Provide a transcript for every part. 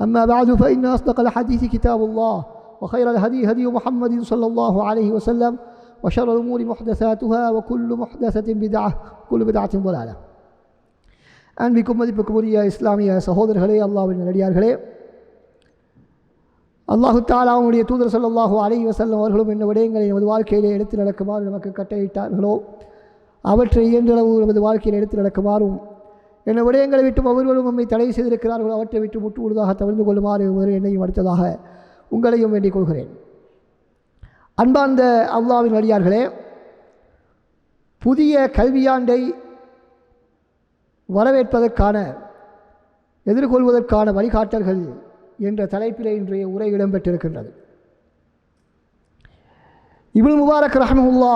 أما بعد فإن أصدق الحديث كتاب الله وخير الهدي هدي محمد صلى الله عليه وسلم وشر الأمور محدثاتها وكل محدثة بدعة وكل بدعة ضلالة அன்பிக்கும் மதிப்புக்கும் உரிய இஸ்லாமிய சகோதரர்களே அல்லாவின் நடிகார்களே அல்லாஹு தாலாவுடைய தூதர் சொல்லல்லாஹு அலைஹி வசல்லம் அவர்களும் என்ன விடயங்களை நமது வாழ்க்கையிலே எடுத்து நடக்குமாறு நமக்கு கட்டளையிட்டார்களோ அவற்றை இயன்றளவு நமது வாழ்க்கையில் எடுத்து நடக்குமாறும் என்ன விடயங்களை விட்டு அவர்களும் உண்மை தடை செய்திருக்கிறார்களோ. அவற்றை விட்டு முட்டு முழுதாக தவிர்த்து கொள்ளுமாறு ஒரு என்னையும் அடுத்ததாக உங்களையும் வேண்டிக் கொள்கிறேன். அன்பார்ந்த அல்லாவின் அடியார்களே புதிய கல்வியாண்டை வரவேற்பதற்கான எதிர்கொள்வதற்கான வழிகாட்டல்கள் என்ற தலைப்பிலே இன்றைய உரை இடம்பெற்றிருக்கின்றது. இபுல் முபாரக் ரஹமுல்லா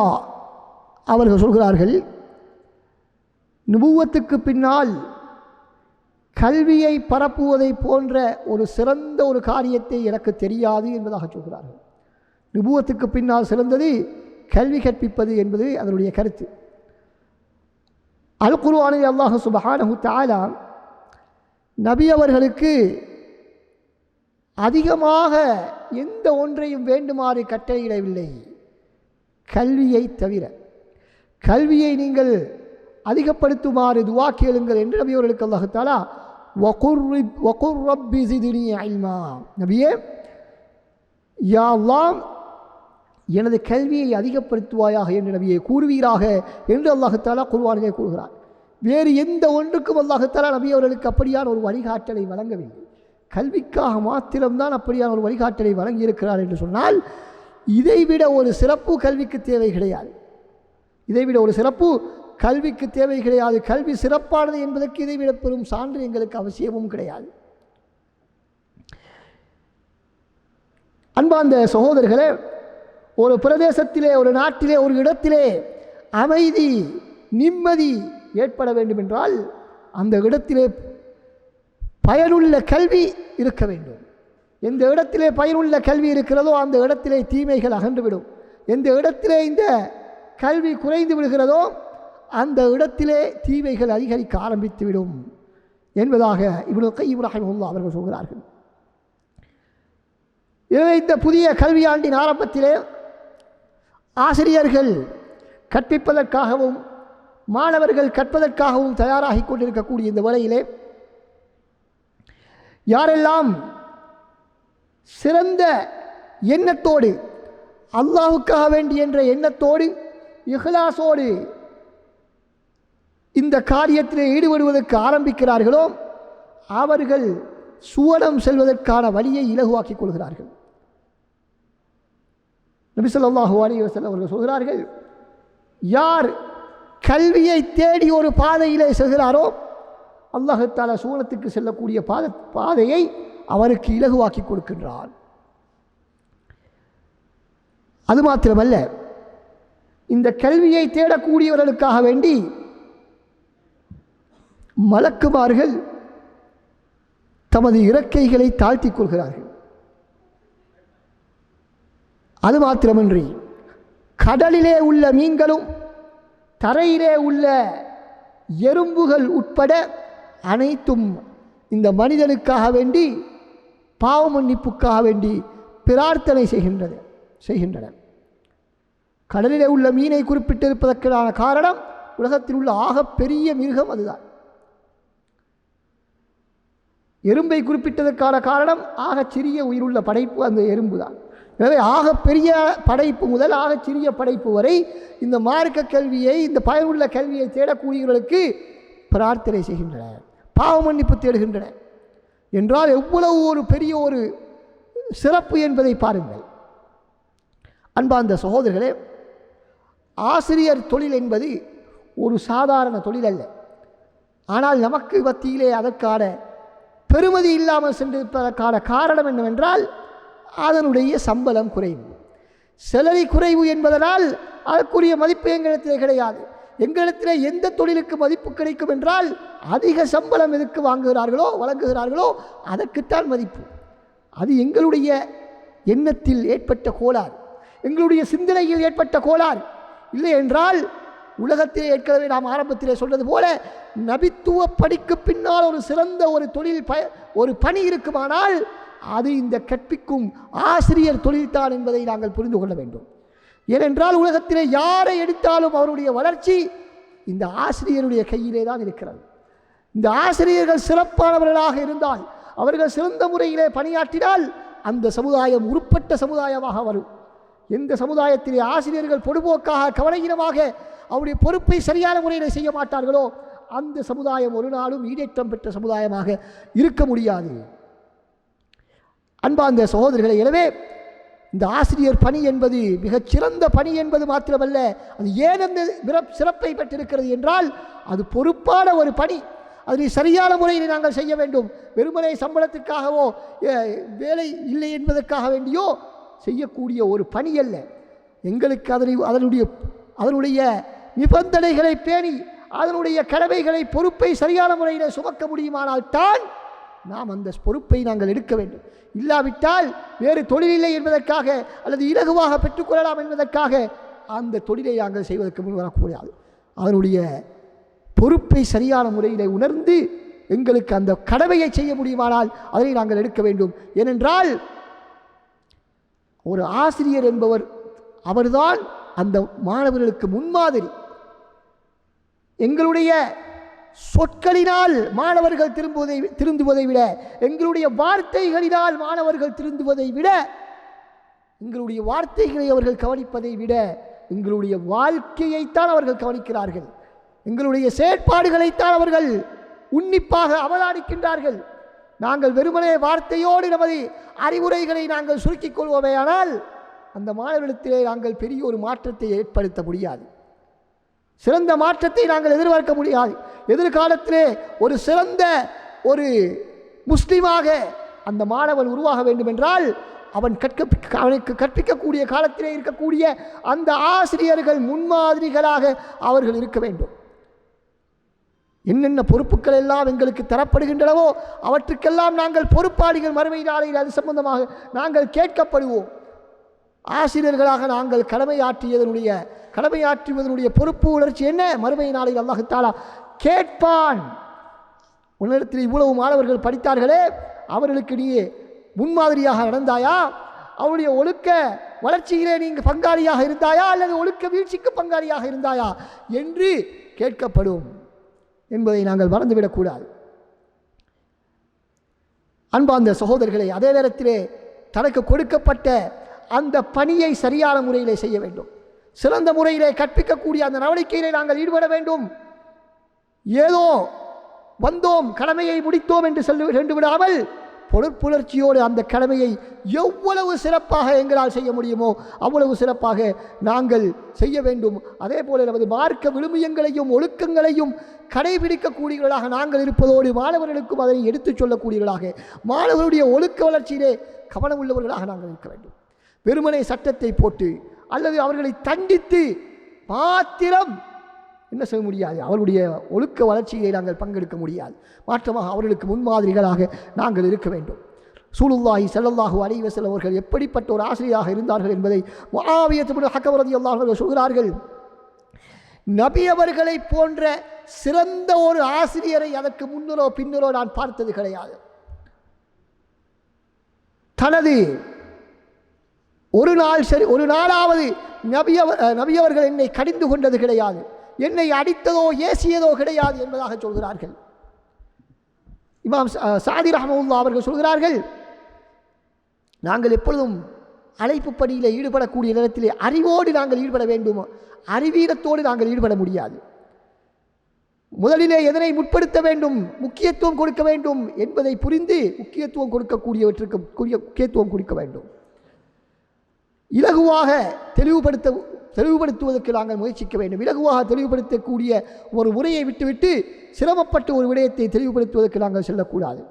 அவர்கள் சொல்கிறார்கள் நுபுவத்துக்கு பின்னால் கல்வியை பரப்புவதை போன்ற ஒரு சிறந்த ஒரு காரியத்தை எனக்கு தெரியாது என்பதாக சொல்கிறார்கள். நுபுவத்துக்கு பின்னால் சிறந்தது கல்வி கற்பிப்பது என்பது அதனுடைய கருத்து. அல் குருவானை அல்லாஹ் சுபஹானஹு தாலா நபி அவர்களுக்கு அதிகமாக எந்த ஒன்றையும் வேண்டுமாறு கட்டளையிடவில்லை. கல்வியை தவிர. கல்வியை நீங்கள் அதிகப்படுத்துமாறு துவா கேளுங்கள் என்று நபி அவர்களுக்கு அல்லாஹாலா நபியே யாவ்லாம் எனது கல்வியை அதிகப்படுத்துவாயாக என்று நபியை கூறுவீராக என்று அல்லாஹத்தாலா குருவானிலே கூறுகிறார். வேறு எந்த ஒன்றுக்கும் அல்லாஹத்தாலா நபி அவர்களுக்கு அப்படியான ஒரு வழிகாட்டலை வழங்கவில்லை. கல்விக்காக மாத்திரம்தான் அப்படியான ஒரு வழிகாட்டலை வழங்கியிருக்கிறார் என்று சொன்னால் இதைவிட ஒரு சிறப்பு கல்விக்கு தேவை கிடையாது. இதைவிட ஒரு சிறப்பு கல்விக்கு தேவை கிடையாது. கல்வி சிறப்பானது என்பதற்கு இதைவிட பெரும் சான்று எங்களுக்கு அவசியமும் கிடையாது. அன்பார்ந்த சகோதரர்களே ஒரு பிரதேசத்திலே ஒரு நாட்டிலே ஒரு இடத்திலே அமைதி நிம்மதி ஏற்பட வேண்டும் என்றால் அந்த இடத்திலே பயனுள்ள கல்வி இருக்க வேண்டும். எந்த இடத்திலே பயனுள்ள கல்வி இருக்கிறதோ அந்த இடத்திலே தீமைகள் அகன்றுவிடும் எந்த இடத்திலே இந்த கல்வி குறைந்து விடுகிறதோ அந்த இடத்திலே தீவைகள் அதிகரிக்க ஆரம்பித்துவிடும் என்பதாக இவ்வளவு கை இப்ராஹிமுல்லா அவர்கள் சொல்கிறார்கள். எனவே இந்த புதிய கல்வியாண்டின் ஆரம்பத்திலே ஆசிரியர்கள் கற்பிப்பதற்காகவும் மாணவர்கள் கற்பதற்காகவும் தயாராகி கொண்டிருக்கக்கூடிய இந்த வேளையிலே யாரெல்லாம் சிறந்த எண்ணத்தோடு அல்லாஹுக்காக வேண்டி என்ற எண்ணத்தோடு இஹ்லாசோடு இந்த காரியத்தில் ஈடுபடுவதற்கு ஆரம்பிக்கிறார்களோ அவர்கள் சுவனம் செல்வதற்கான வழியை இலகுவாக்கிக் கொள்கிறார்கள். நபிசல்லாஹு அலி வசல்லம் அவர்கள் சொல்கிறார்கள் யார் கல்வியை தேடி ஒரு பாதையிலே செல்கிறாரோ அல்லாஹத்தால சூனத்துக்கு செல்லக்கூடிய பாத பாதையை அவருக்கு இலகுவாக்கி கொடுக்கின்றார் அது மாத்திரமல்ல இந்த கல்வியை தேடக்கூடியவர்களுக்காக வேண்டி மலக்குமார்கள் தமது இறக்கைகளை தாழ்த்திக் கொள்கிறார்கள். அது மாத்திரமின்றி கடலிலே உள்ள மீன்களும் தரையிலே உள்ள எறும்புகள் உட்பட அனைத்தும் இந்த மனிதனுக்காக வேண்டி பாவ மன்னிப்புக்காக வேண்டி பிரார்த்தனை செய்கின்றது செய்கின்றன. கடலிலே உள்ள மீனை குறிப்பிட்டிருப்பதற்கான காரணம் உலகத்தில் உள்ள ஆகப்பெரிய மிருகம் அதுதான். எறும்பை குறிப்பிட்டதற்கான காரணம் ஆகச் சிறிய உயிருள்ள படைப்பு அந்த எறும்பு தான் எனவே ஆக பெரிய படைப்பு முதல் ஆகச் சிறிய படைப்பு வரை இந்த மார்க்க கல்வியை இந்த பயனுள்ள கல்வியை தேடக்கூடியவர்களுக்கு பிரார்த்தனை செய்கின்றன பாவ மன்னிப்பு தேடுகின்றன. என்றால் எவ்வளவு ஒரு பெரிய ஒரு சிறப்பு என்பதை பாருங்கள். அன்பார்ந்த சகோதரர்களே ஆசிரியர் தொழில் என்பது ஒரு சாதாரண தொழில் அல்ல. ஆனால் நமக்கு மத்தியிலே அதற்கான பெறுமதி இல்லாமல் சென்றிருப்பதற்கான காரணம் என்னவென்றால் அதனுடைய சம்பளம் குறைவு. செலரி குறைவு என்பதனால் அதற்குரிய மதிப்பு எங்களிடத்திலே கிடையாது. எங்களிடத்தில் எந்த தொழிலுக்கு மதிப்பு கிடைக்கும் என்றால் அதிக சம்பளம் எதுக்கு வாங்குகிறார்களோ வழங்குகிறார்களோ அதற்குத்தான் மதிப்பு. அது எங்களுடைய எண்ணத்தில் ஏற்பட்ட கோளாறு. எங்களுடைய சிந்தனையில் ஏற்பட்ட கோளாறு. இல்லை என்றால் உலகத்திலே ஏற்கனவே நாம் ஆரம்பத்திலே சொன்னது போல நபித்துவ படிக்கு பின்னால் ஒரு சிறந்த ஒரு தொழில் ப ஒரு பணி இருக்குமானால் அது இந்த கற்பிக்கும் ஆசிரியர் தொழில்தான் என்பதை நாங்கள் புரிந்து கொள்ள வேண்டும். ஏனென்றால் உலகத்திலே யாரை எடுத்தாலும் அவருடைய வளர்ச்சி இந்த ஆசிரியருடைய கையிலே தான் இருக்கிறது. இந்த ஆசிரியர்கள் சிறப்பானவர்களாக இருந்தால் அவர்கள் சிறந்த முறையிலே பணியாற்றினால் அந்த சமுதாயம் உருப்பட்ட சமுதாயமாக வரும். எந்த சமுதாயத்திலே ஆசிரியர்கள் பொடுபோக்காக கவலையினமாக அவருடைய பொறுப்பை சரியான முறையில் செய்ய மாட்டார்களோ அந்த சமுதாயம் ஒரு நாளும் ஈடேற்றம் பெற்ற சமுதாயமாக இருக்க முடியாது. அன்பார்ந்த சகோதரிகளை எனவே இந்த ஆசிரியர் பணி என்பது மிகச் சிறந்த பணி என்பது மாத்திரமல்ல அது ஏன் அந்த சிறப்பை பெற்றிருக்கிறது என்றால் அது பொறுப்பான ஒரு பணி. அதனை சரியான முறையில் நாங்கள் செய்ய வேண்டும். வெறுமனை சம்பளத்திற்காகவோ வேலை இல்லை என்பதற்காக வேண்டியோ செய்யக்கூடிய ஒரு பணி அல்ல. எங்களுக்கு அதனை அதனுடைய அதனுடைய நிபந்தனைகளை பேணி அதனுடைய கடமைகளை பொறுப்பை சரியான முறையில் சுமக்க முடியுமானால் தான் நாம் அந்த பொறுப்பை நாங்கள் எடுக்க வேண்டும். இல்லாவிட்டால் வேறு தொழில் இல்லை என்பதற்காக அல்லது இலகுவாக பெற்றுக்கொள்ளலாம் என்பதற்காக அந்த தொழிலை நாங்கள் செய்வதற்கு முன் வரக்கூடாது. அதனுடைய பொறுப்பை சரியான முறையில் உணர்ந்து எங்களுக்கு அந்த கடமையை செய்ய முடியுமானால் அதனை நாங்கள் எடுக்க வேண்டும். ஏனென்றால் ஒரு ஆசிரியர் என்பவர் அவர்தான் அந்த மாணவர்களுக்கு முன்மாதிரி. எங்களுடைய சொற்களினால் மாணவர்கள் திரும்புவதை திருந்துவதை விட எங்களுடைய வார்த்தைகளினால் மாணவர்கள் திருந்துவதை விட எங்களுடைய வார்த்தைகளை அவர்கள் கவனிப்பதை விட எங்களுடைய வாழ்க்கையைத்தான் அவர்கள் கவனிக்கிறார்கள். எங்களுடைய செயற்பாடுகளைத்தான் அவர்கள் உன்னிப்பாக அவதானிக்கின்றார்கள். நாங்கள் வெறுமனே வார்த்தையோடு நமது அறிவுரைகளை நாங்கள் சுருக்கிக் கொள்வோமேயானால் அந்த மாணவர்களிடத்திலே நாங்கள் பெரிய ஒரு மாற்றத்தை ஏற்படுத்த முடியாது. சிறந்த மாற்றத்தை நாங்கள் எதிர்பார்க்க முடியாது. எதிர்காலத்திலே ஒரு சிறந்த ஒரு முஸ்லீமாக அந்த மாணவன் உருவாக வேண்டுமென்றால் அவன் கற்க அவனுக்கு கற்பிக்கக்கூடிய காலத்திலே இருக்கக்கூடிய அந்த ஆசிரியர்கள் முன்மாதிரிகளாக அவர்கள் இருக்க வேண்டும். என்னென்ன பொறுப்புகள் எல்லாம் எங்களுக்கு தரப்படுகின்றனவோ அவற்றுக்கெல்லாம் நாங்கள் பொறுப்பாளிகள் மறுமை நாளையில் அது சம்பந்தமாக நாங்கள் கேட்கப்படுவோம். ஆசிரியர்களாக நாங்கள் கடமையாற்றியதனுடைய கடமையாற்றுவதனுடைய பொறுப்பு உணர்ச்சி என்ன? மறுமை நாளில் அல்லாஹாலா கேட்பான். உன்னிடத்தில் இவ்வளவு மாணவர்கள் படித்தார்களே அவர்களுக்கு நீ முன்மாதிரியாக நடந்தாயா? அவருடைய ஒழுக்க வளர்ச்சியிலே நீங்கள் பங்காளியாக இருந்தாயா? அல்லது ஒழுக்க வீழ்ச்சிக்கு பங்காளியாக இருந்தாயா? என்று கேட்கப்படும் என்பதை நாங்கள் மறந்துவிடக்கூடாது அன்பார்ந்த சகோதரர்களை அதே நேரத்திலே தனக்கு கொடுக்கப்பட்ட அந்த பணியை சரியான முறையிலே செய்ய வேண்டும். சிறந்த முறையிலே கற்பிக்கக்கூடிய அந்த நடவடிக்கையிலே நாங்கள் ஈடுபட வேண்டும். ஏதோ வந்தோம் கடமையை முடித்தோம் என்று சொல்லி சென்று விடாமல் பொறுப்புணர்ச்சியோடு அந்த கடமையை எவ்வளவு சிறப்பாக எங்களால் செய்ய முடியுமோ அவ்வளவு சிறப்பாக நாங்கள் செய்ய வேண்டும். அதே போல நமது மார்க்க விழுமியங்களையும் ஒழுக்கங்களையும் கடைபிடிக்கக்கூடியவர்களாக நாங்கள் இருப்பதோடு மாணவர்களுக்கும் அதனை எடுத்துச் சொல்லக்கூடியவர்களாக மாணவர்களுடைய ஒழுக்க வளர்ச்சியிலே கவனம் உள்ளவர்களாக நாங்கள் இருக்க வேண்டும். வெறுமனை சட்டத்தை போட்டு அல்லது அவர்களை தண்டித்து மாத்திரம் என்ன செய்ய முடியாது? அவருடைய ஒழுக்க வளர்ச்சியை நாங்கள் பங்கெடுக்க முடியாது. மாற்றமாக அவர்களுக்கு முன்மாதிரிகளாக நாங்கள் இருக்க வேண்டும். சூலுல்லாஹி ஸல்லல்லாஹு அலைஹி வஸல்லம் அவர்கள் எப்படிப்பட்ட ஒரு ஆசிரியராக இருந்தார்கள் என்பதை முஆவியத்து ஹக்கவரதி அல்லாஹர்கள் சொல்கிறார்கள். நபி அவர்களை போன்ற சிறந்த ஒரு ஆசிரியரை அதற்கு முன்னரோ பின்னரோ நான் பார்த்தது கிடையாது. தனது ஒரு நாள் சரி ஒரு நாளாவது நபியவர் நபியவர்கள் என்னை கடிந்து கொண்டது கிடையாது. என்னை அடித்ததோ ஏசியதோ கிடையாது என்பதாக சொல்கிறார்கள். இமாம் சாதி ரஹமுல்லா அவர்கள் சொல்கிறார்கள் நாங்கள் எப்பொழுதும் அழைப்பு பணியில் ஈடுபடக்கூடிய நேரத்திலே அறிவோடு நாங்கள் ஈடுபட வேண்டும் அறிவீரத்தோடு நாங்கள் ஈடுபட முடியாது. முதலிலே எதனை முற்படுத்த வேண்டும் முக்கியத்துவம் கொடுக்க வேண்டும் என்பதை புரிந்து முக்கியத்துவம் கொடுக்கக்கூடியவற்றுக்கு முக்கியத்துவம் கொடுக்க வேண்டும். இலகுவாக தெளிவுபடுத்த தெளிவுபடுத்துவதற்கு நாங்கள் முயற்சிக்க வேண்டும். இலகுவாக தெளிவுபடுத்தக்கூடிய ஒரு முறையை விட்டுவிட்டு சிரமப்பட்டு ஒரு விடயத்தை தெளிவுபடுத்துவதற்கு நாங்கள் செல்லக்கூடாது.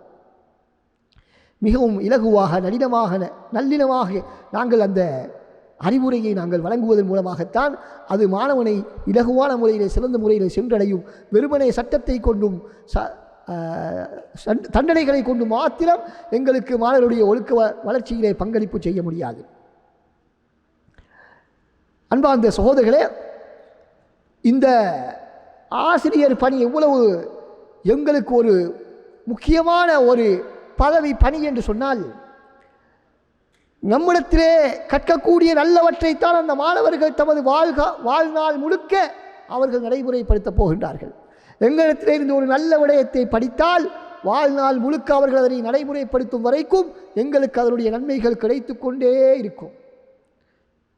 மிகவும் இலகுவாக நளினமாக நல்லினமாக நாங்கள் அந்த அறிவுரையை நாங்கள் வழங்குவதன் மூலமாகத்தான் அது மாணவனை இலகுவான முறையில் சிறந்த முறையில் சென்றடையும். வெறுமனே சட்டத்தை கொண்டும் ச சண்- தண்டனைகளை கொண்டு மாத்திரம் எங்களுக்கு மாணவருடைய ஒழுக்க வளர்ச்சியிலே பங்களிப்பு செய்ய முடியாது. அன்பார்ந்த சகோதரர்களே இந்த ஆசிரியர் பணி எவ்வளவு எங்களுக்கு ஒரு முக்கியமான ஒரு பதவி பணி என்று சொன்னால் நம்மிடத்திலே கற்கக்கூடிய நல்லவற்றைத்தான் அந்த மாணவர்கள் தமது வாழ்க வாழ்நாள் முழுக்க அவர்கள் நடைமுறைப்படுத்தப் போகின்றார்கள். எங்களிடத்திலே இருந்து ஒரு நல்ல விடயத்தை படித்தால் வாழ்நாள் முழுக்க அவர்கள் அதனை நடைமுறைப்படுத்தும் வரைக்கும் எங்களுக்கு அதனுடைய நன்மைகள் கிடைத்து கொண்டே இருக்கும்.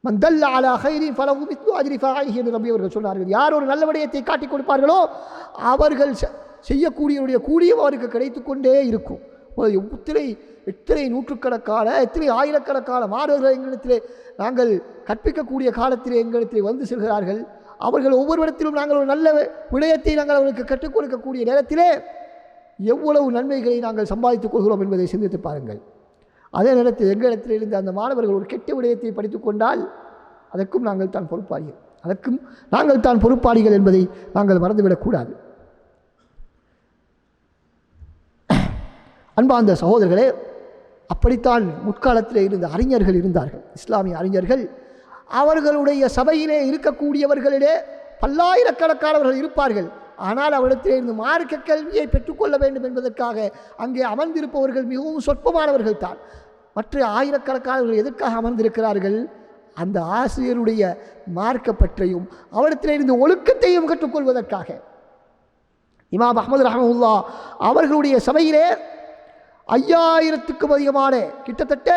மந்தல்ல அலா ஹைரின் ஃபலஹு மித்து அஜ்ரி என்று நம்பி அவர்கள் சொன்னார்கள். யார் ஒரு நல்ல விடயத்தை காட்டி கொடுப்பார்களோ அவர்கள் செ- செய்யக்கூடியவருடைய கூலியும் அவருக்கு கிடைத்து கொண்டே இருக்கும். இத்தனை எத்தனை எத்தனை நூற்றுக்கணக்கான எத்தனை ஆயிரக்கணக்கான மாணவர்கள் எங்களிடத்திலே நாங்கள் கற்பிக்கக்கூடிய காலத்திலே எங்களிடத்திலே வந்து செல்கிறார்கள். அவர்கள் ஒவ்வொரு இடத்திலும் நாங்கள் ஒரு நல்ல விடயத்தை நாங்கள் அவர்களுக்கு கற்றுக் கொடுக்கக்கூடிய நேரத்திலே எவ்வளவு நன்மைகளை நாங்கள் சம்பாதித்துக் கொள்கிறோம் என்பதை சிந்தித்து பாருங்கள். அதே நேரத்தில் எங்களிடத்திலிருந்து அந்த மாணவர்கள் ஒரு கெட்ட விடயத்தை படித்துக் கொண்டால் அதற்கும் நாங்கள் தான் பொறுப்பாளிகள். அதற்கும் நாங்கள் தான் பொறுப்பாளிகள் என்பதை நாங்கள் மறந்துவிடக்கூடாது அன்பார்ந்த சகோதரர்களே அப்படித்தான் முற்காலத்தில் இருந்த அறிஞர்கள் இருந்தார்கள். இஸ்லாமிய அறிஞர்கள் அவர்களுடைய சபையிலே இருக்கக்கூடியவர்களிலே பல்லாயிரக்கணக்கானவர்கள் இருப்பார்கள். ஆனால் அவரிடத்திலே இருந்து மார்க்க கல்வியை பெற்றுக்கொள்ள வேண்டும் என்பதற்காக அங்கே அமர்ந்திருப்பவர்கள் மிகவும் சொற்பமானவர்கள் தான் மற்ற ஆயிரக்கணக்கானவர்கள் எதற்காக அமர்ந்திருக்கிறார்கள்? அந்த ஆசிரியருடைய மார்க்கப்பற்றையும் பற்றையும் ஒழுக்கத்தையும் கற்றுக்கொள்வதற்காக. இமாம் அஹமது ரஹமுல்லா அவர்களுடைய சபையிலே ஐயாயிரத்துக்கும் அதிகமான கிட்டத்தட்ட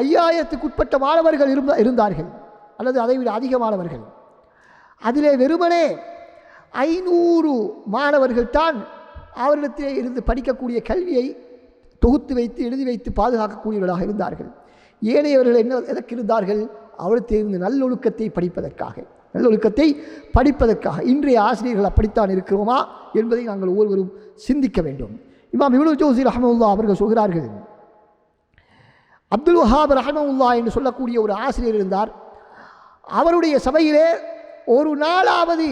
ஐயாயிரத்துக்கு உட்பட்ட மாணவர்கள் இருந்த இருந்தார்கள். அல்லது அதைவிட அதிகமானவர்கள். அதிலே வெறுமனே ஐநூறு மாணவர்கள் தான் அவரிடத்திலே இருந்து படிக்கக்கூடிய கல்வியை தொகுத்து வைத்து எழுதி வைத்து பாதுகாக்கக்கூடியவர்களாக இருந்தார்கள். ஏனையவர்கள் என்ன எதற்கு இருந்தார்கள்? அவரிடத்தில் இருந்து நல்லொழுக்கத்தை படிப்பதற்காக. நல்லொழுக்கத்தை படிப்பதற்காக. இன்றைய ஆசிரியர்கள் அப்படித்தான் இருக்கிறோமா என்பதை நாங்கள் ஒவ்வொருவரும் சிந்திக்க வேண்டும். இமாம் இவ்வளவு ஜோசி ரஹமுல்லா அவர்கள் சொல்கிறார்கள் அப்துல் வஹாப் ரஹமுல்லா என்று சொல்லக்கூடிய ஒரு ஆசிரியர் இருந்தார். அவருடைய சபையிலே ஒரு நாளாவது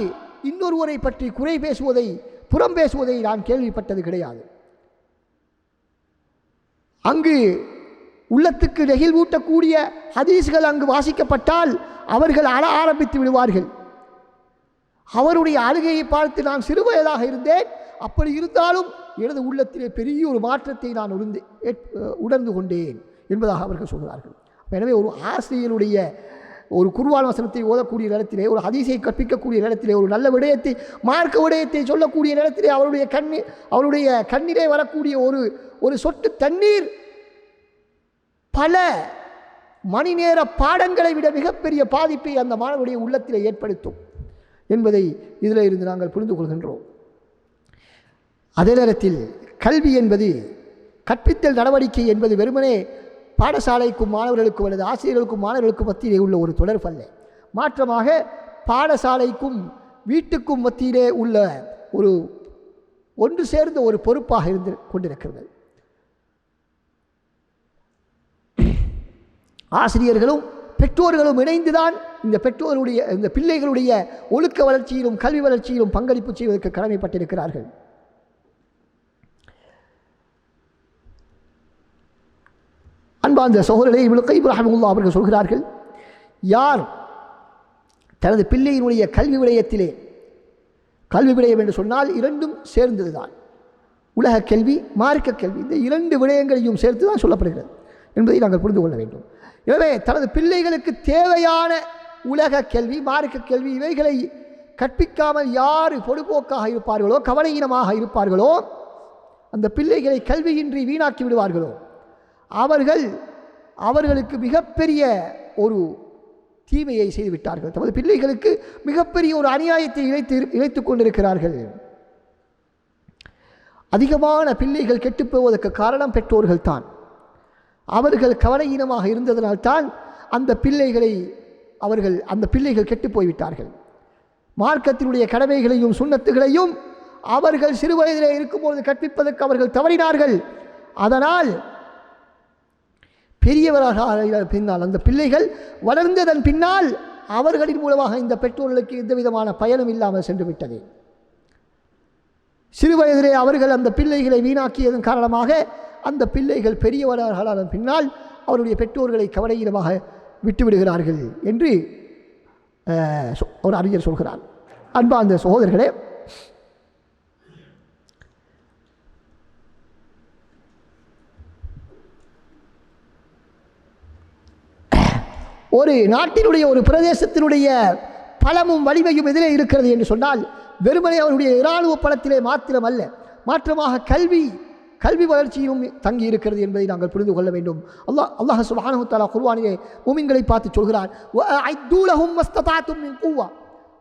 இன்னொருவரை பற்றி குறை பேசுவதை புறம் பேசுவதை நான் கேள்விப்பட்டது கிடையாது. அங்கு உள்ளத்துக்கு நெகிழ்வூட்டக்கூடிய ஹதீஸ்கள் அங்கு வாசிக்கப்பட்டால் அவர்கள் அழ ஆரம்பித்து விடுவார்கள். அவருடைய அழுகையை பார்த்து நான் சிறுவயதாக இருந்தேன். அப்படி இருந்தாலும் எனது உள்ளத்திலே பெரிய ஒரு மாற்றத்தை நான் உணர்ந்து உணர்ந்து கொண்டேன் என்பதாக அவர்கள் சொல்கிறார்கள். எனவே ஒரு ஆசிரியருடைய ஒரு குருவான் வசனத்தை ஓதக்கூடிய நேரத்திலே ஒரு ஹதீஸை கற்பிக்கக்கூடிய நேரத்திலே ஒரு நல்ல விடயத்தை மார்க்க விடயத்தை சொல்லக்கூடிய நேரத்திலே அவருடைய கண்ணி அவருடைய கண்ணிலே வரக்கூடிய ஒரு ஒரு சொட்டு தண்ணீர் பல மணி நேர பாடங்களை விட மிகப்பெரிய பாதிப்பை அந்த மாணவனுடைய உள்ளத்திலே ஏற்படுத்தும் என்பதை இதில் இருந்து நாங்கள் புரிந்து கொள்கின்றோம். அதே நேரத்தில் கல்வி என்பது கற்பித்தல் நடவடிக்கை என்பது வெறுமனே பாடசாலைக்கும் மாணவர்களுக்கும் அல்லது ஆசிரியர்களுக்கும் மாணவர்களுக்கும் மத்தியிலே உள்ள ஒரு தொடர்பு அல்ல மாற்றமாக பாடசாலைக்கும் வீட்டுக்கும் மத்தியிலே உள்ள ஒரு ஒன்று சேர்ந்த ஒரு பொறுப்பாக இருந்து கொண்டிருக்கிறது. ஆசிரியர்களும் பெற்றோர்களும் இணைந்துதான் இந்த பெற்றோருடைய இந்த பிள்ளைகளுடைய ஒழுக்க வளர்ச்சியிலும் கல்வி வளர்ச்சியிலும் பங்களிப்பு செய்வதற்கு கடமைப்பட்டிருக்கிறார்கள். அன்பார்ந்த சகோதரரை இவ்வளவு இப்ராஹிமுல்லா அவர்கள் சொல்கிறார்கள் யார் தனது பிள்ளையினுடைய கல்வி விடயத்திலே கல்வி விடயம் என்று சொன்னால் இரண்டும் சேர்ந்ததுதான். உலக கல்வி மார்க்க கல்வி இந்த இரண்டு விடயங்களையும் சேர்த்து தான் சொல்லப்படுகிறது என்பதை நாங்கள் புரிந்து கொள்ள வேண்டும். எனவே தனது பிள்ளைகளுக்கு தேவையான உலக கல்வி மார்க்க கல்வி இவைகளை கற்பிக்காமல் யார் பொடுபோக்காக இருப்பார்களோ கவலையினமாக இருப்பார்களோ அந்த பிள்ளைகளை கல்வியின்றி வீணாக்கி விடுவார்களோ அவர்கள் அவர்களுக்கு மிகப்பெரிய ஒரு தீமையை செய்துவிட்டார்கள். தமது பிள்ளைகளுக்கு மிகப்பெரிய ஒரு அநியாயத்தை இழைத்து இழைத்து கொண்டிருக்கிறார்கள். அதிகமான பிள்ளைகள் கெட்டுப்போவதற்கு காரணம் பெற்றோர்கள் தான் அவர்கள் கவலையீனமாக இருந்ததனால்தான் அந்த பிள்ளைகளை அவர்கள் அந்த பிள்ளைகள் கெட்டுப் போய்விட்டார்கள். மார்க்கத்தினுடைய கடமைகளையும் சுண்ணத்துகளையும் அவர்கள் சிறுவயதிலே இருக்கும்போது கற்பிப்பதற்கு அவர்கள் தவறினார்கள். அதனால் பெரியவராக பின்னால் அந்த பிள்ளைகள் வளர்ந்ததன் பின்னால் அவர்களின் மூலமாக இந்த பெற்றோர்களுக்கு எந்த விதமான பயனும் இல்லாமல் சென்று விட்டது. சிறு வயதிலே அவர்கள் அந்த பிள்ளைகளை வீணாக்கியதன் காரணமாக அந்த பிள்ளைகள் பெரியவர்களான பின்னால் அவருடைய பெற்றோர்களை கவலையிடமாக விட்டுவிடுகிறார்கள் என்று ஒரு அறிஞர் சொல்கிறார். அன்பா அந்த சகோதரர்களே ஒரு நாட்டினுடைய ஒரு பிரதேசத்தினுடைய பலமும் வலிமையும் எதிலே இருக்கிறது என்று சொன்னால் வெறுமனே அவருடைய இராணுவ பலத்திலே மாத்திரம் அல்ல மாற்றமாக கல்வி கல்வி வளர்ச்சியும் தங்கி இருக்கிறது என்பதை நாங்கள் புரிந்து கொள்ள வேண்டும். அல்லாஹ் அல்லாஹ் சுபானு தாலா குர்வானிலே மூமின்களை பார்த்து சொல்கிறார் மஸ்ததாத்தும்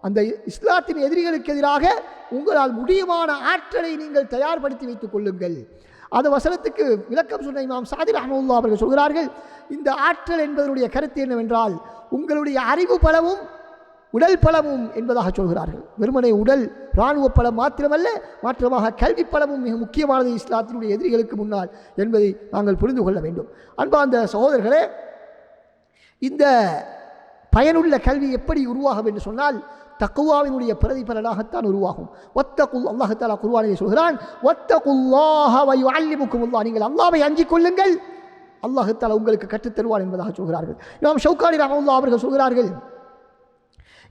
அந்த இஸ்லாத்தின் எதிரிகளுக்கு எதிராக உங்களால் முடியுமான ஆற்றலை நீங்கள் தயார்படுத்தி வைத்துக் கொள்ளுங்கள். அந்த வசனத்துக்கு விளக்கம் சொன்ன இமாம் சாதிர் அஹமதுல்லா அவர்கள் சொல்கிறார்கள் இந்த ஆற்றல் என்பதனுடைய கருத்து என்னவென்றால் உங்களுடைய அறிவு பலமும் உடல் பலமும் என்பதாக சொல்கிறார்கள். வெறுமனை உடல் இராணுவ பலம் மாத்திரமல்ல மாற்றமாக கல்வி பலமும் மிக முக்கியமானது இஸ்லாத்தினுடைய எதிரிகளுக்கு முன்னால் என்பதை நாங்கள் புரிந்து கொள்ள வேண்டும். அன்பார்ந்த சகோதரர்களே இந்த பயனுள்ள கல்வி எப்படி உருவாகும் என்று சொன்னால் தக்குவாவினுடைய பிரதிபலனாகத்தான் உருவாகும். ஒத்தகுல் அல்லாஹ் தாலா குருவானியை சொல்கிறான் ஒத்தகுல்லாஹ வயுஅல்லிமுக்கும் அல்லாஹ் நீங்கள் அல்லாவை அஞ்சிக் கொள்ளுங்கள். அல்லாஹத்தாலா உங்களுக்கு கற்றுத்தருவான் என்பதாக சொல்கிறார்கள். இமாம் ஷவுகானி ரஹமுல்லா அவர்கள் சொல்கிறார்கள்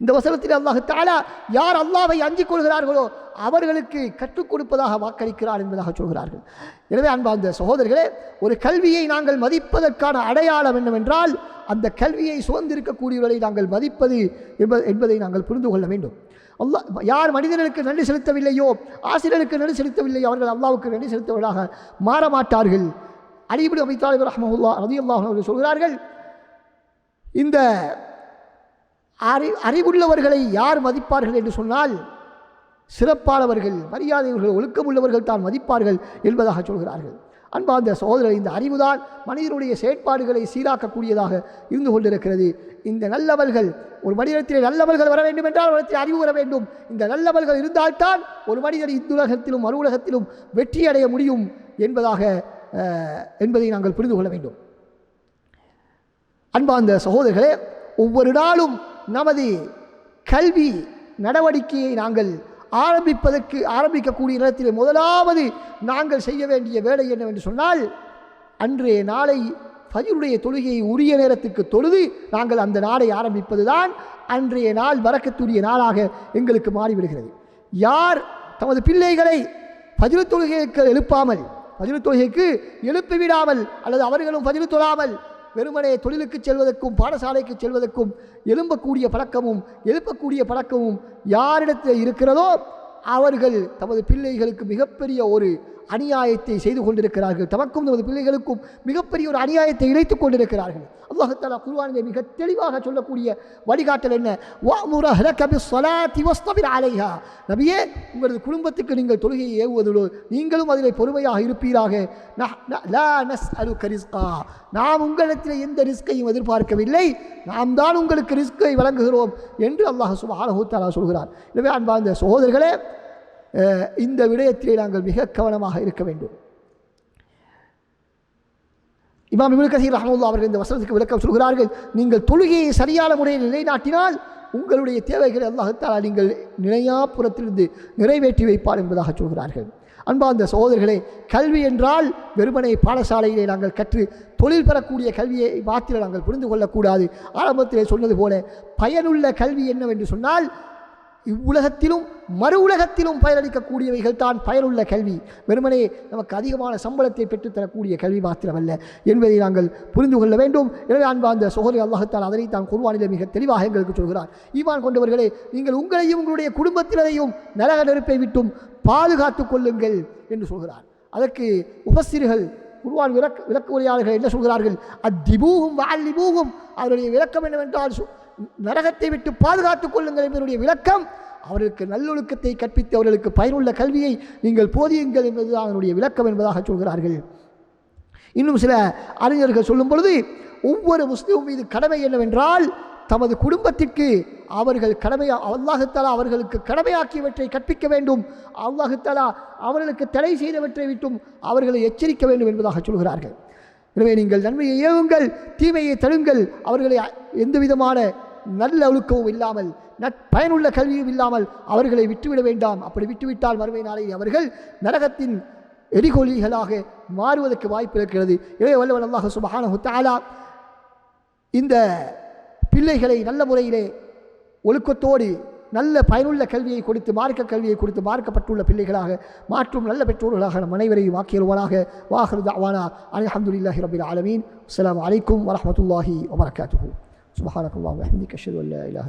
இந்த வசனத்தில் அல்லாஹு தாலா யார் அல்லாவை அஞ்சிக் கொள்கிறார்களோ அவர்களுக்கு கற்றுக் கொடுப்பதாக வாக்களிக்கிறார் என்பதாக சொல்கிறார்கள். எனவே அன்பார்ந்த சகோதரர்களே ஒரு கல்வியை நாங்கள் மதிப்பதற்கான அடையாளம் என்னவென்றால் அந்த கல்வியை சுதந்திருக்கக்கூடியவர்களை நாங்கள் மதிப்பது என்ப- என்பதை நாங்கள் புரிந்து கொள்ள வேண்டும். அல்லா யார் மனிதர்களுக்கு நன்றி செலுத்தவில்லையோ ஆசிரியருக்கு நன்றி செலுத்தவில்லையோ அவர்கள் அல்லாவுக்கு நன்றி செலுத்தவர்களாக மாற மாட்டார்கள் அலிபுடி அமிதாலிப் ரஹமஹுல்லா ரதி அல்லாஹ் அவர்கள் சொல்கிறார்கள் இந்த அறி அறிவுள்ளவர்களை யார் மதிப்பார்கள் என்று சொன்னால் சிறப்பானவர்கள் மரியாதையவர்கள் ஒழுக்கமுள்ளவர்கள் தான் மதிப்பார்கள் என்பதாக சொல்கிறார்கள். அன்பார்ந்த சோதரர் இந்த அறிவுதான் மனிதனுடைய செயற்பாடுகளை சீராக்கக்கூடியதாக இருந்து கொண்டிருக்கிறது. இந்த நல்லவர்கள் ஒரு மனிதத்திலே நல்லவர்கள் வர வேண்டும் என்றால் அவரத்தில் அறிவு வர வேண்டும். இந்த நல்லவர்கள் இருந்தால்தான் ஒரு மனிதர் இந்துலகத்திலும் மறு உலகத்திலும் வெற்றி அடைய முடியும் என்பதாக என்பதை நாங்கள் புரிந்து கொள்ள வேண்டும். அன்பார்ந்த சகோதரர்களே ஒவ்வொரு நாளும் நமது கல்வி நடவடிக்கையை நாங்கள் ஆரம்பிப்பதற்கு ஆரம்பிக்கக்கூடிய நேரத்தில் முதலாவது நாங்கள் செய்ய வேண்டிய வேலை என்னவென்று சொன்னால் அன்றைய நாளை ஃபஜ்ருடைய தொழுகையை உரிய நேரத்துக்கு தொழுது நாங்கள் அந்த நாளை ஆரம்பிப்பதுதான் அன்றைய நாள் வரக்கத்துரிய நாளாக எங்களுக்கு மாறிவிடுகிறது. யார் தமது பிள்ளைகளை ஃபஜ்ரு தொழுகைக்கு எழுப்பாமல் ஃபஜ்ரு தொழுகைக்கு எழுப்பிவிடாமல் அல்லது அவர்களும் ஃபஜ்ரு தொழாமல் வெறுமனே தொழிலுக்கு செல்வதற்கும் பாடசாலைக்கு செல்வதற்கும் எழும்பக்கூடிய பழக்கமும் எழுப்பக்கூடிய பழக்கமும் யாரிடத்தில் இருக்கிறதோ அவர்கள் தமது பிள்ளைகளுக்கு மிகப்பெரிய ஒரு அநியாயத்தை செய்து கொண்டிருக்கிறார்கள். தமக்கும் நமது பிள்ளைகளுக்கும் மிகப்பெரிய ஒரு அநியாயத்தை இழைத்துக் கொண்டிருக்கிறார்கள். அல்லாஹத்தாலா குருவானிலே மிக தெளிவாக சொல்லக்கூடிய வழிகாட்டல் என்ன? வஅமுர் அலைஹா. நபியே உங்களது குடும்பத்துக்கு நீங்கள் தொழுகையை ஏவுவதோடு நீங்களும் அதில் பொறுமையாக இருப்பீராக. நாம் உங்களிடத்தில் எந்த ரிஸ்கையும் எதிர்பார்க்கவில்லை. நாம் தான் உங்களுக்கு ரிஸ்கை வழங்குகிறோம் என்று அல்லாஹ் சுப்ஹானஹு சொல்கிறார். எனவே அன்பார்ந்த சகோதரர்களே இந்த விடயத்திலே நாங்கள் மிக கவனமாக இருக்க வேண்டும். இமாம் இப்னு கசீர் ரஹமுல்லா அவர்கள் இந்த வசனத்துக்கு விளக்கம் சொல்கிறார்கள் நீங்கள் தொழுகையை சரியான முறையில் நிலைநாட்டினால் உங்களுடைய தேவைகளை அல்லாஹ் நீங்கள் நிலையாப்புறத்திலிருந்து நிறைவேற்றி வைப்பார் என்பதாக சொல்கிறார்கள். அன்பா அந்த சோதர்களே கல்வி என்றால் வெறுமனை பாடசாலையிலே நாங்கள் கற்று தொழில் பெறக்கூடிய கல்வியை மாத்திர நாங்கள் புரிந்து கொள்ளக்கூடாது. ஆரம்பத்திலே சொன்னது போல பயனுள்ள கல்வி என்னவென்று சொன்னால் இவ்வுலகத்திலும் மறு உலகத்திலும் பயனளிக்கக்கூடியவைகள் தான் பயனுள்ள கல்வி. வெறுமனே நமக்கு அதிகமான சம்பளத்தை பெற்றுத்தரக்கூடிய கல்வி மாத்திரமல்ல. என்பதை நாங்கள் புரிந்து கொள்ள வேண்டும். எனவே அன்பார்ந்த சோதரி அல்லாஹத்தால் அதனை தான் குருவானில மிக தெளிவாக எங்களுக்கு சொல்கிறார். ஈவான் கொண்டவர்களே நீங்கள் உங்களையும் உங்களுடைய குடும்பத்தினரையும் நரக நெருப்பை விட்டும் பாதுகாத்துக் கொள்ளுங்கள் என்று சொல்கிறார். அதற்கு உபஸ்திரிகள் குருவான் விளக்க விளக்கு உரையாளர்கள் என்ன சொல்கிறார்கள்? அத்திபூகும் வாலிபூகும் அவருடைய விளக்கம் என்னவென்றால் நரகத்தை விட்டு பாதுகாத்துக் கொள்ளுங்கள் என்பதனுடைய விளக்கம் அவர்களுக்கு நல்லொழுக்கத்தை கற்பித்து அவர்களுக்கு பயனுள்ள கல்வியை நீங்கள் போதியுங்கள் என்பது அதனுடைய விளக்கம் என்பதாக சொல்கிறார்கள். இன்னும் சில அறிஞர்கள் சொல்லும் பொழுது ஒவ்வொரு முஸ்லீம் மீது கடமை என்னவென்றால் தமது குடும்பத்திற்கு அவர்கள் கடமையா அல்லாஹுத்தாலா அவர்களுக்கு கடமையாக்கியவற்றை கற்பிக்க வேண்டும். அல்லாஹுத்தாலா அவர்களுக்கு தடை செய்தவற்றை விட்டும் அவர்களை எச்சரிக்க வேண்டும் என்பதாக சொல்கிறார்கள். எனவே நீங்கள் நன்மையை ஏவுங்கள் தீமையை தழுங்கள் அவர்களை எந்த விதமான நல்ல ஒழுக்கமும் இல்லாமல் நற் பயனுள்ள கல்வியும் இல்லாமல் அவர்களை விட்டுவிட வேண்டாம். அப்படி விட்டுவிட்டால் மறுமை நாளை அவர்கள் நரகத்தின் எரிகொலிகளாக மாறுவதற்கு வாய்ப்பு இருக்கிறது. எனவே வல்லவன் அல்லாஹ் சுபஹானஹு இந்த பிள்ளைகளை நல்ல முறையிலே ஒழுக்கத்தோடு நல்ல பயனுள்ள கல்வியை கொடுத்து மார்க்க கல்வியை கொடுத்து மார்க்கப்பட்டுள்ள பிள்ளைகளாக மாற்றும் நல்ல பெற்றோர்களாக நம் அனைவரையும் ஆக்கியருவானாக வாஹரு தாவானா அல்ஹம்துலில்லாஹி ரபில் ஆலமீன். அஸ்லாம் அலைக்கும் வரமத்துல்லாஹி வபரகாத்துஹு. சுபஹானக்கல்லாஹு வபிஹம்திக அஷ்ஹது அன் இல்லா